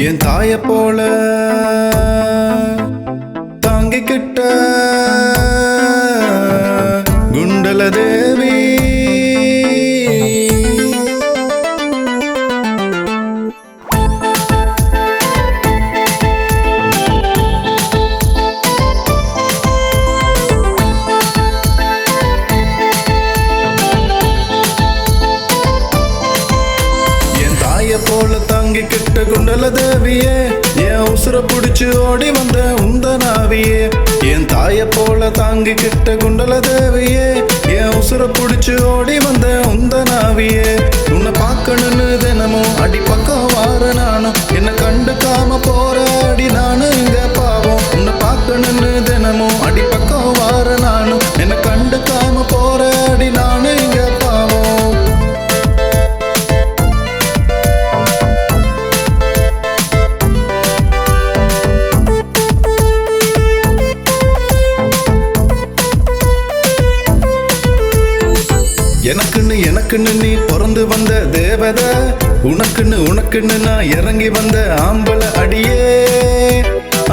என் தாய போல தாங்கிக்கிட்ட தாங்கிக்கிட்ட தேவியே என் உசுர புடிச்சு ஓடி வந்த உந்த நாவியே என் தாய போல தாங்கி கிட்ட குண்டல தேவியே என் உசுர புடிச்சு ஓடி வந்த உந்த நாவியே உன்னை பார்க்கணும்னு தினமும் அடி பக்கம் வார நானும். என்ன கண்டுக்காம போற எனக்குன்னு எனக்குன்னு நீ பிறந்து வந்த தேவத. உனக்குன்னு உனக்குன்னு நான் இறங்கி வந்த ஆம்பள அடியே.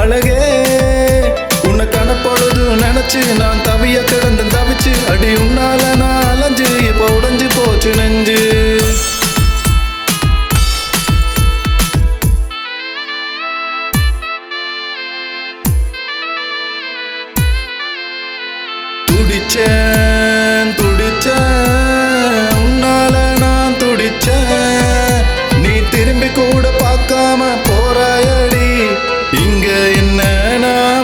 அழகே உனக்கான பொழுது நினைச்சு நான் தவிய கிடந்து தவிச்சு அடி உன்னால நான் அலைஞ்சு இப்போ உடைஞ்சு போச்சு நெஞ்சு. துடிச்சேன். பார்க்காம போறாயடி இங்க என்ன நான்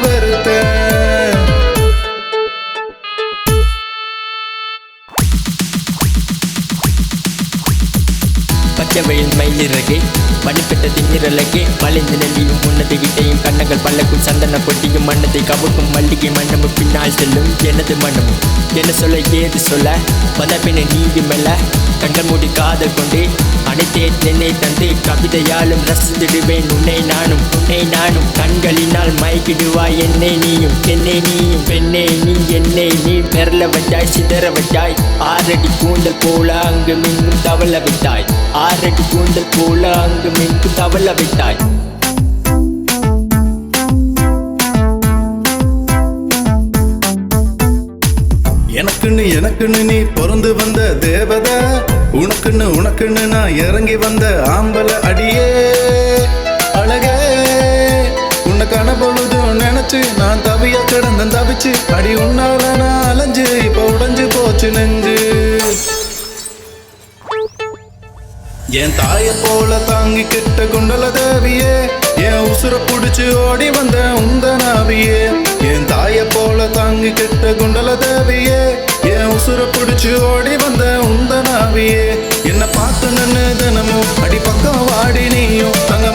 பச்சை வயல் மயிலிறகே பனிப்பட்ட திமிரலகே வளைந்து நெல்லியும் உன்னது கிட்டையும் கண்ணங்கள் பல்லக்கும் சந்தன கொட்டியும் மன்னத்தை கவுக்கும் மல்லிகை மன்னமும் பின்னால் செல்லும் எனது மன்னமும் என்ன சொல்ல ஏது சொல்ல? வந்த பின்ன நீதி மெல்ல கண்கள் மூடி காதல் கொண்டு அனைத்தே தென்னை தந்து கவிதையாலும் ரசித்திடுவேன். உன்னை நானும் உன்னை நானும் கண்களினால் மயக்கிடுவாய். என்னை நீயும் என்னை நீயும் பெண்ணை நீ என்னை நீ. பெறல வச்சாய் சிதற வச்சாய் ஆறடி கூந்தல் போல அங்கு மின்னும் தவள விட்டாய். ஆறடி கூந்தல் போல அங்கு மின்னும் தவள விட்டாய். எனக்குன்னு எனக்குன்னு நீ பொருந்து வந்த தேவத. உனக்குன்னு உனக்குன்னு நான் இறங்கி வந்த ஆம்பல அடியே. அழகே உன்னை பொழுதும் நினைச்சு நான் தவிய கிடந்த தவிச்சு. அடி உன்னால நான் அலைஞ்சு இப்ப உடைஞ்சு போச்சு நெஞ்சு. என் தாய போல தாங்கிக்கிட்ட குண்டல தேவியே என் உசுர புடிச்சு ஓடி வந்த உந்த நாவியே என் தாய போல தாங்கிக்கிட்ட குண்டல தேவியே உசுர பிடிச்சு ஓடி வந்த உந்த நாவியே என்ன பார்த்து நின்னு தினமும் அடி பக்கம் வாடி நீயும் அங்க